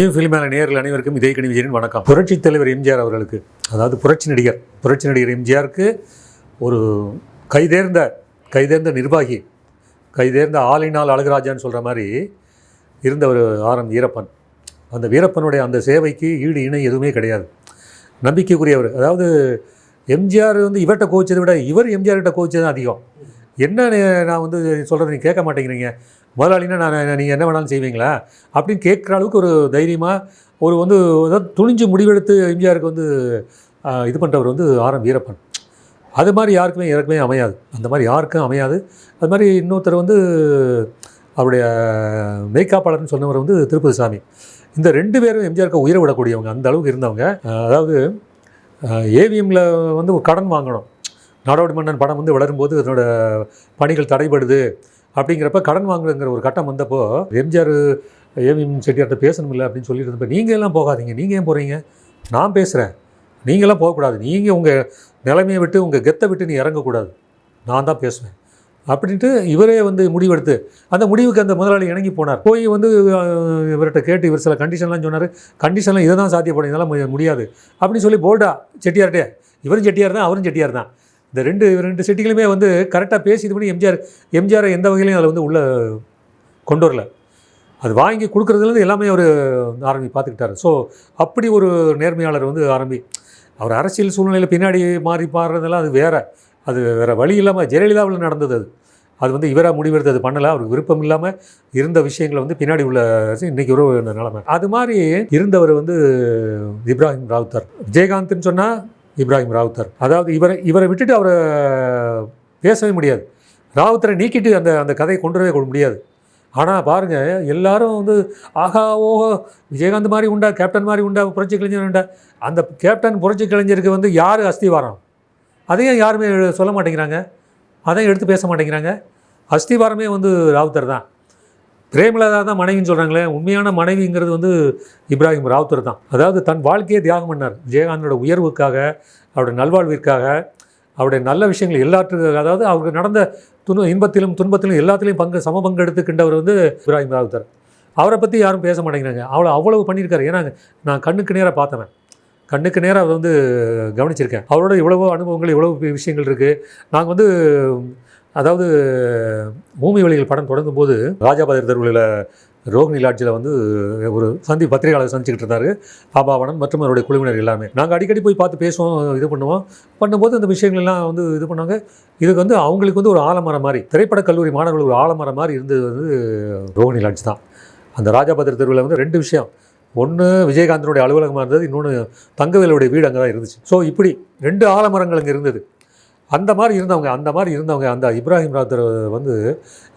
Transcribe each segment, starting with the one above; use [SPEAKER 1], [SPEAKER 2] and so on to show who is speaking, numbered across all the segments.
[SPEAKER 1] New ஃபிலிமான நேரில் அனைவருக்கும் இதே கணி விஜயன் வணக்கம். புரட்சி தலைவர் எம்ஜிஆர் அவர்களுக்கு அதாவது புரட்சி நடிகர் புரட்சி நடிகர் எம்ஜிஆருக்கு ஒரு கைதேர்ந்த கைதேர்ந்த நிர்வாகி கைதேர்ந்த ஆளினால் அழகுராஜான்னு சொல்கிற மாதிரி இருந்தவர் ஆர் எம் வீரப்பன். அந்த வீரப்பனுடைய அந்த சேவைக்கு ஈடு இணை எதுவுமே கிடையாது. நம்பிக்கைக்குரியவர். அதாவது எம்ஜிஆர் வந்து இவர்கிட்ட கோச்சதை விட இவர் எம்ஜிஆர்கிட்ட கோச்சது தான் அதிகம். என்ன நான் வந்து சொல்கிறத நீங்கள் கேட்க மாட்டேங்கிறீங்க. முதலாளினா நான் நீங்கள் என்ன வேணாலும் செய்வீங்களா? அப்படின்னு கேட்குற அளவுக்கு ஒரு தைரியமாக ஒரு வந்து துணிஞ்சு முடிவெடுத்து எம்ஜிஆருக்கு வந்து இது பண்ணுறவர் வந்து ஆர் எம் வீரப்பன். அது மாதிரி யாருக்குமே யாருக்குமே அமையாது. அந்த மாதிரி யாருக்கும் அமையாது. அது மாதிரி இன்னொருத்தர் வந்து அவருடைய மேய்காப்பாளர்னு சொன்னவர் வந்து திருப்பதி சாமி இந்த ரெண்டு பேரும் எம்ஜிஆருக்கு உயிரை விடக்கூடியவங்க. அந்த அளவுக்கு இருந்தவங்க. அதாவது ஏவிஎம்மில் வந்து ஒரு கடன் வாங்கணும். நாடோடி மன்னன் படம் வந்து வளரும்போது அதனோட பணிகள் தடைபடுது அப்படிங்கிறப்ப கடன் வாங்குறங்கிற ஒரு கட்டம் வந்தப்போ எம்ஜிஆர் ஏவிஎம் செட்டியார்ட்ட பேசணும் இல்லை அப்படின்னு சொல்லிட்டு இருந்தப்ப நீங்கள் எல்லாம் போகாதீங்க. நீங்கள் ஏன் போகிறீங்க நான் பேசுகிறேன் நீங்களாம் போகக்கூடாது. நீங்கள் உங்கள் நிலைமையை விட்டு உங்கள் கெத்தை விட்டு நீ இறங்கக்கூடாது. நான் தான் பேசுவேன். அப்படின்ட்டு இவரே வந்து முடிவெடுத்து அந்த முடிவுக்கு அந்த முதலாளி இணங்கி போனார். போய் வந்து இவர்கிட்ட கேட்டு இவர் சில கண்டிஷன்லாம் சொன்னார். கண்டிஷன்லாம் இதை தான் சாத்தியப்படும். இதெல்லாம் முடியாது. அப்படின்னு சொல்லி போல்டா செட்டியார்ட்டே. இவரும் செட்டியார் தான் அவரும் செட்டியார் தான். இந்த ரெண்டு ரெண்டு சிட்டிகளுமே வந்து கரெக்டாக பேசி இது பண்ணி எம்ஜிஆர் எம்ஜிஆரை எந்த வகையிலையும் அதில் வந்து உள்ளே கொண்டு வரல. அது வாங்கி கொடுக்குறதுலேருந்து எல்லாமே அவர் ஆரம்பி பார்த்துக்கிட்டாரு. ஸோ அப்படி ஒரு நேர்மையாளர் வந்து ஆரம்பி. அவர் அரசியல் சூழ்நிலையில் பின்னாடி மாறி பாடுறதெல்லாம் அது வேறு. அது வேறு வழி இல்லாமல் ஜெயலலிதாவில் நடந்தது அது. அது வந்து இவராக முடிவெடுத்து அது பண்ணலை. அவருக்கு விருப்பம் இல்லாமல் இருந்த விஷயங்களை வந்து பின்னாடி உள்ள இன்றைக்கி ஒரு நிலைமை. அது மாதிரி இருந்தவர் வந்து இப்ராஹிம் ராவுத்தர். விஜயகாந்த்னு சொன்னால் இப்ராஹிம் ராவுத்தர். அதாவது இவரை இவரை விட்டுட்டு அவரை பேசவே முடியாது. ராவுத்தரை நீக்கிட்டு அந்த அந்த கதையை கொண்டுவே கொள்ள முடியாது. ஆனால் பாருங்கள் எல்லாரும் வந்து ஆகா ஓஹோ விஜயகாந்த் மாதிரி உண்டா கேப்டன் மாதிரி உண்டா புரட்சி கலைஞர் உண்டா? அந்த கேப்டன் புரட்சி கலைஞருக்கு வந்து யார் அஸ்திவாரம்? அதையும் யாருமே சொல்ல மாட்டேங்கிறாங்க. அதையும் எடுத்து பேச மாட்டேங்கிறாங்க. அஸ்திவாரமே வந்து ராவுத்தர் தான். பிரேமலதா தான் மனைவின்னு சொல்கிறாங்களே உண்மையான மனைவிங்கிறது வந்து இப்ராஹிம் ராவுத்தர் தான். அதாவது தன் வாழ்க்கையை தியாகம் பண்ணார். விஜயகாந்தோட உயர்வுக்காக அவருடைய நல்வாழ்விற்காக அவருடைய நல்ல விஷயங்கள் எல்லாத்துக்கும் அதாவது அவருக்கு நடந்த துணு இன்பத்திலும் துன்பத்திலும் எல்லாத்துலேயும் பங்கு சம பங்கு எடுத்துக்கின்றவர் வந்து இப்ராஹிம் ராவுத்தர். அவரை பற்றி யாரும் பேச மாட்டேங்கிறாங்க. அவ்வளோ அவ்வளவு பண்ணியிருக்காரு. ஏன்னா நான் கண்ணுக்கு நேராக பார்த்தவன். கண்ணுக்கு நேராக அதை வந்து கவனிச்சிருக்கேன். அவரோட இவ்வளவோ அனுபவங்கள் இவ்வளவு விஷயங்கள் இருக்குது நாங்கள் வந்து அதாவது பூமி வழிகள் படம் தொடங்கும் போது ராஜாபாதர் தெருவில் ரோகிணி லாட்ஜில் வந்து ஒரு சந்தி பத்திரிகையாளர் சந்திச்சுக்கிட்டு இருந்தார். ஆபாவனன் மற்றும் அவருடைய குழுவினர் எல்லாமே. நாங்கள் அடிக்கடி போய் பார்த்து பேசுவோம் இது பண்ணுவோம். பண்ணும்போது அந்த விஷயங்கள்லாம் வந்து இது பண்ணாங்க. இதுக்கு வந்து அவங்களுக்கு வந்து ஒரு ஆலமரம் மாதிரி திரைப்பட கல்லூரி மாணவர்கள் ஒரு ஆலமரம் மாதிரி இருந்தது வந்து ரோகிணி லாட்ஜ் தான். அந்த ராஜாபத்திர தெருவில் வந்து ரெண்டு விஷயம். ஒன்று விஜயகாந்தனுடைய அலுவலகமாக இருந்தது. இன்னொன்று தங்கவேலுடைய வீடு அங்கே தான் இருந்துச்சு. ஸோ இப்படி ரெண்டு ஆலமரங்கள் அங்கே இருந்தது. அந்த மாதிரி இருந்தவங்க அந்த மாதிரி இருந்தவங்க அந்த இப்ராஹிம் ராத்தர் வந்து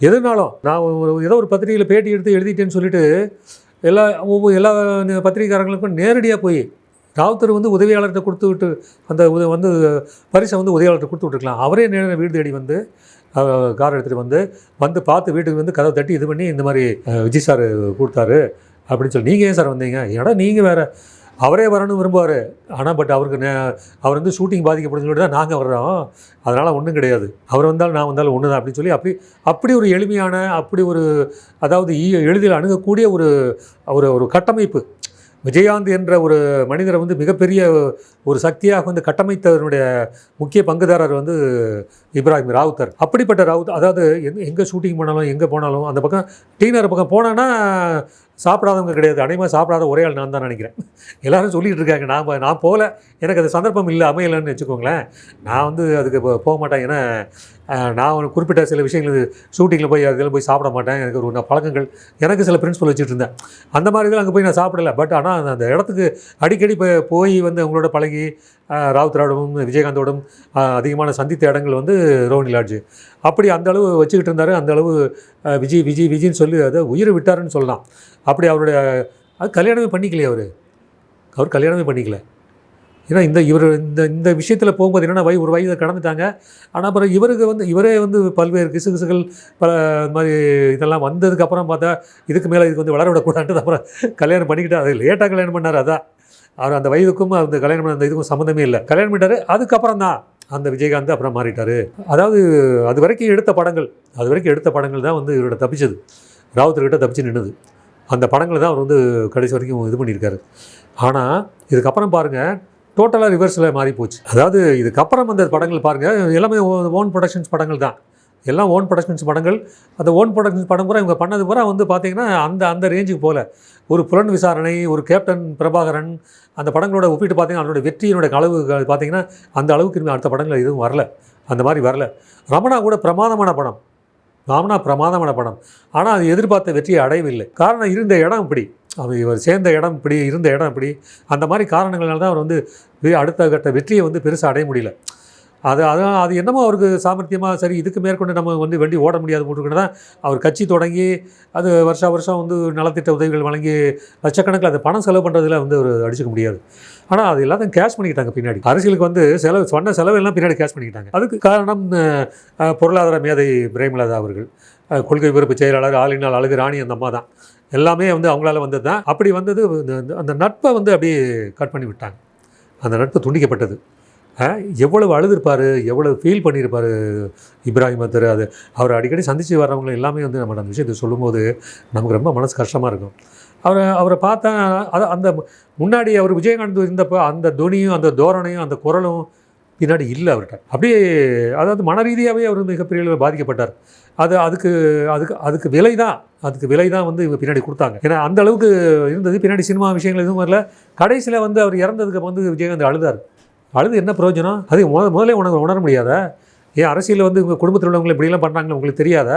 [SPEAKER 1] எதுனாலும் நான் ஒரு ஏதோ ஒரு பத்திரிகையில் பேட்டி எடுத்து எழுதிட்டேன்னு சொல்லிட்டு எல்லா ஒவ்வொரு எல்லா பத்திரிகைக்காரங்களுக்கும் நேரடியாக போய் ராவுத்தர் வந்து உதவியாளர்கிட்ட கொடுத்து விட்டு அந்த உத வந்து பரிசை வந்து உதவியாளர்கிட்ட கொடுத்து விட்டுருக்கலாம். அவரே நேர வீடு தேடி வந்து கார் எடுத்துகிட்டு வந்து வந்து பார்த்து வீட்டுக்கு வந்து கதவை தட்டி இது பண்ணி இந்த மாதிரி விஜய் சார் கொடுத்தாரு அப்படின்னு சொல்லி நீங்கள் ஏன் சார் வந்தீங்க? ஏன்னா நீங்கள் வேறு அவரே வரணும்னு விரும்புவார். ஆனால் பட் அவருக்கு நே அவர் வந்து ஷூட்டிங் பாதிக்கப்படுதுன்னு சொல்லிட்டு தான் நாங்கள் வர்றோம். அதனால் ஒன்றும் கிடையாது. அவர் வந்தாலும் நான் வந்தாலும் ஒன்று தான் அப்படின்னு சொல்லி அப்படி அப்படி ஒரு எளிமையான அப்படி ஒரு அதாவது ஈ- எளிதில் அணுகக்கூடிய ஒரு ஒரு ஒரு கட்டமைப்பு. விஜயகாந்த் என்ற ஒரு மனிதரை வந்து மிகப்பெரிய ஒரு சக்தியாக வந்து கட்டமைத்தவருடைய முக்கிய பங்குதாரர் வந்து இப்ராஹிம் ராவுத்தர். அப்படிப்பட்ட ராவுத் அதாவது எங் எங்கே ஷூட்டிங் போனாலும் எங்கே போனாலும் அந்த பக்கம் டீனர் பக்கம் போனான்னா சாப்பிடாதவங்க கிடையாது. அனைமா சாப்பிடாத ஒரே ஆள் நான் தான் நினைக்கிறேன். எல்லாரும் சொல்லிகிட்டு இருக்காங்க. நான் நான் போகல. எனக்கு அது சந்தர்ப்பம் இல்லை அமையலைன்னு வச்சுக்கோங்களேன். நான் வந்து அதுக்கு போக மாட்டேன். ஏன்னா நான் ஒரு குறிப்பிட்ட சில விஷயங்கள் ஷூட்டிங்கில் போய் அதில் போய் சாப்பிட மாட்டேன். எனக்கு ஒரு பழக்கங்கள். எனக்கு சில பிரின்சிபல் வச்சுட்டு இருந்தேன் அந்த மாதிரி இதில் அங்கே போய் நான் சாப்பிடல. பட் ஆனால் அந்த இடத்துக்கு அடிக்கடி போய் போய் வந்து அவங்களோட பழகி அஹ், விஜயகாந்தோடும் அதிகமான சந்தித்த இடங்கள் வந்து ரோஹினி லாட்ஜு. அப்படி அந்த அளவு வச்சுக்கிட்டு இருந்தார். அந்த அளவு விஜய் விஜய் விஜய்னு சொல்லி அதை உயிரை விட்டாருன்னு சொல்லலாம். அப்படி அவருடைய அது கல்யாணமே பண்ணிக்கலையே அவர். அவர் கல்யாணமே பண்ணிக்கல. ஏன்னா இந்த இவர் இந்த இந்த விஷயத்தில் போகும்போது என்னென்னா வய ஒரு வயதை கடந்துட்டாங்க. ஆனால் அப்புறம் இவருக்கு வந்து இவரே வந்து பல்வேறு கிசுகிசுகள் பல இது மாதிரி இதெல்லாம் வந்ததுக்கப்புறம் பார்த்தா இதுக்கு மேலே இதுக்கு வந்து வளர விடக்கூடாது அப்புறம் கல்யாணம் பண்ணிக்கிட்டு அது லேட்டாக கல்யாணம் பண்ணார் அதான். அவர் அந்த வயதுக்கும் அந்த கல்யாணம் பண்ண அந்த இதுக்கும் சம்மந்தமே இல்லை. கல்யாணம் பண்ணிட்டார் அதுக்கப்புறம் தான் அந்த விஜயகாந்த் அப்புறம் மாறிட்டார். அதாவது அது வரைக்கும் எடுத்த படங்கள் அது வரைக்கும் எடுத்த படங்கள் தான் வந்து இவரோட தப்பிச்சது. ராவுத்தர்கிட்ட தப்பிச்சு நின்றுது அந்த படங்களை தான் அவர் வந்து கடைசி வரைக்கும் இது பண்ணியிருக்காரு. ஆனால் இதுக்கப்புறம் பாருங்கள் டோட்டலாக ரிவர்ஸில் மாறி போச்சு. அதாவது இதுக்கப்புறம் அந்த படங்கள் பாருங்கள் எல்லாமே ஓன் ப்ரொடக்ஷன்ஸ் படங்கள் தான். எல்லாம் ஓன் ப்ரொடக்ஷன்ஸ் படங்கள். அந்த ஓன் ப்ரொடக்ஷன்ஸ் படம் பூரா இவங்க பண்ணது பூரா வந்து பார்த்திங்கன்னா அந்த அந்த ரேஞ்சுக்கு போகல ஒரு புலன் விசாரணை ஒரு கேப்டன் பிரபாகரன் அந்த படங்களோட ஒப்பிட்டு பார்த்தீங்கன்னா அதனோட வெற்றியினுடைய அளவு பார்த்தீங்கன்னா அந்த அளவுக்கு இனிமே அடுத்த படங்கள் எதுவும் வரல. அந்த மாதிரி வரல. ரமணா கூட பிரமாதமான படம். ராமனா பிரமாதமான படம். ஆனால் அது எதிர்பார்த்த வெற்றியை அடையவில்லை. காரணம் இருந்த இடம் இப்படி. அவர் இவர் சேர்ந்த இடம் இப்படி இருந்த இடம் இப்படி அந்த மாதிரி காரணங்களால தான் அவர் வந்து அடுத்த கட்ட வெற்றியை வந்து பெருசாக அடைய முடியல. அது அதான் அது என்னமோ அவருக்கு சாமர்த்தியமாக சரி இதுக்கு மேற்கொண்டு நம்ம வந்து வண்டி ஓட முடியாது போட்டுக்கிட்டு தான் அவர் கட்சி தொடங்கி அது வருஷா வருஷம் வந்து நலத்திட்ட உதவிகள் வழங்கி லட்சக்கணக்கில் அது பணம் செலவு பண்ணுறதுல வந்து அவர் அடிச்சுக்க முடியாது. ஆனால் அது எல்லாத்தையும் கேஷ் பண்ணிக்கிட்டாங்க பின்னாடி. அரசியலுக்கு வந்து செலவு சொன்ன செலவு எல்லாம் பின்னாடி கேஷ் பண்ணிக்கிட்டாங்க. அதுக்கு காரணம் பொருளாதார மேதை பிரேமலதா அவர்கள். கொள்கை விருப்பு செயலாளர் ஆளினால் அழகு ராணி அந்த அம்மா தான். எல்லாமே வந்து அவங்களால வந்தது தான். அப்படி வந்தது இந்த- அந்த நட்பை வந்து அப்படியே கட் பண்ணி விட்டாங்க. அந்த நட்பு துண்டிக்கப்பட்டது. எவ்வளவு அழுதுருப்பார் எவ்வளவு ஃபீல் பண்ணியிருப்பார் இப்ராஹிம் அத்தர் அது அவர் அடிக்கடி சந்தித்து வர்றவங்க எல்லாமே வந்து நம்ம அந்த விஷயத்தை சொல்லும்போது நமக்கு ரொம்ப மனசு கஷ்டமாக இருக்கும். அவரை அவரை பார்த்தா அது அந்த முன்னாடி அவர் விஜயகாந்த் இருந்தப்போ அந்த துணியும் அந்த தோரணையும் அந்த குரலும் பின்னாடி இல்லை அவர்கிட்ட. அப்படியே அதாவது மன ரீதியாகவே அவர் மிகப்பெரிய அளவில் பாதிக்கப்பட்டார். அது அதுக்கு அதுக்கு அதுக்கு விலை தான் அதுக்கு விலை தான் வந்து இவங்க பின்னாடி கொடுத்தாங்க. ஏன்னா அந்த அளவுக்கு இருந்தது. பின்னாடி சினிமா விஷயங்கள் எதுவும் வரல. கடைசியில் வந்து அவர் இறந்ததுக்கு வந்து விஜயகாந்த் அழுதார். அழுது என்ன பிரயோஜனம்? அது முத முதல்ல உனக்கு உணர முடியாத. ஏன் அரசியலில் வந்து உங்கள் குடும்பத்தில் உள்ளவங்க இப்படிலாம் பண்ணுறாங்களே உங்களுக்கு தெரியாத?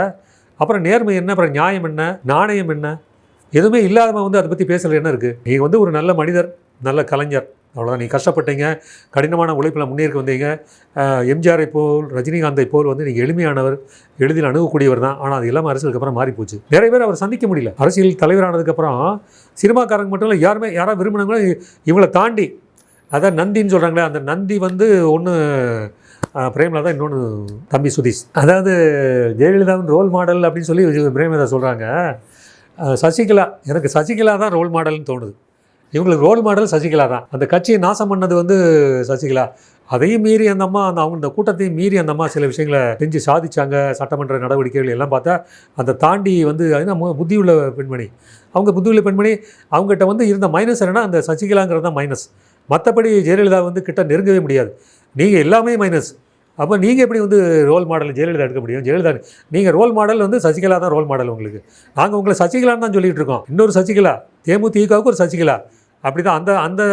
[SPEAKER 1] அப்புறம் நேர்மை என்ன? அப்புறம் நியாயம் என்ன? நாணயம் என்ன? எதுவுமே இல்லாதவன் வந்து அதை பற்றி பேசுகிற என்ன இருக்குது நீங்கள் வந்து ஒரு நல்ல மனிதர் நல்ல கலைஞர் அவ்வளோதான் நீ கஷ்டப்பட்டீங்க. கடினமான உழைப்பில் முன்னேறி வந்தீங்க. எம்ஜிஆரை போல் ரஜினிகாந்தை போல் வந்து நீங்கள் எளிமையானவர் எளிதில் அணுகக்கூடியவர் தான். ஆனால் அது எல்லாமே அரசியலுக்கு அப்புறம் மாறி போச்சு. நிறைய பேர் அவர் சந்திக்க முடியல. அரசியல் தலைவரானதுக்கப்புறம் சினிமாக்காரங்க மட்டும் இல்லை யாருமே யாராவது விரும்பினாங்களோ இவங்களை தாண்டி அதான் நந்தின்னு சொல்கிறாங்களே அந்த நந்தி வந்து ஒன்று பிரேமலா தான் இன்னொன்று தம்பி சுதீஷ். அதாவது ஜெயலலிதாவின் ரோல் மாடல் அப்படின்னு சொல்லி பிரேமலதா சொல்கிறாங்க சசிகலா எனக்கு சசிகலா தான் ரோல் மாடல்னு தோணுது. இவங்களுக்கு ரோல் மாடல் சசிகலா தான். அந்த கட்சியை நாசம் பண்ணது வந்து சசிகலா. அதையும் மீறி அந்த அம்மா அந்த அவங்க இந்த கூட்டத்தையும் மீறி அந்த அம்மா சில விஷயங்களை செஞ்சு சாதிச்சாங்க. சட்டமன்ற நடவடிக்கைகள் எல்லாம் பார்த்தா அந்த தாண்டி வந்து அதுதான் புத்தியுள்ள புத்தி உள்ள பெண்மணி. அவங்க புத்தி உள்ள பெண்மணி அவங்ககிட்ட வந்து இருந்த மைனஸ் என்னன்னா அந்த சசிகலாங்கிறது தான் மைனஸ் மற்றபடி ஜெயலலிதா வந்து கிட்ட நெருங்கவே முடியாது. நீங்கள் எல்லாமே மைனஸ் அப்போ நீங்கள் எப்படி வந்து ரோல் மாடல் ஜெயலலிதா எடுக்க முடியும்? ஜெயலலிதா நீங்கள் ரோல் மாடல் வந்து சசிகலா தான் ரோல் மாடல் உங்களுக்கு. நாங்கள் உங்களை சசிகலான்னு தான் சொல்லிகிட்டு இருக்கோம். இன்னொரு சசிகலா தேமுதிகவுக்கு ஒரு சசிகலா. அப்படி தான் அந்த அந்த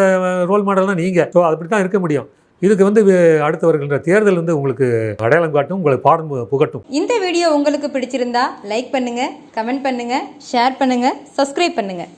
[SPEAKER 1] ரோல் மாடல் தான் நீங்கள் ஸோ அப்படி தான் இருக்க முடியும். இதுக்கு வந்து அடுத்து வருகின்ற தேர்தல் வந்து உங்களுக்கு அடையாளம் காட்டும் உங்களுக்கு பாடம் புகட்டும்.
[SPEAKER 2] இந்த வீடியோ உங்களுக்கு பிடிச்சிருந்தா லைக் பண்ணுங்கள் கமெண்ட் பண்ணுங்கள் ஷேர் பண்ணுங்கள் சப்ஸ்கிரைப் பண்ணுங்கள்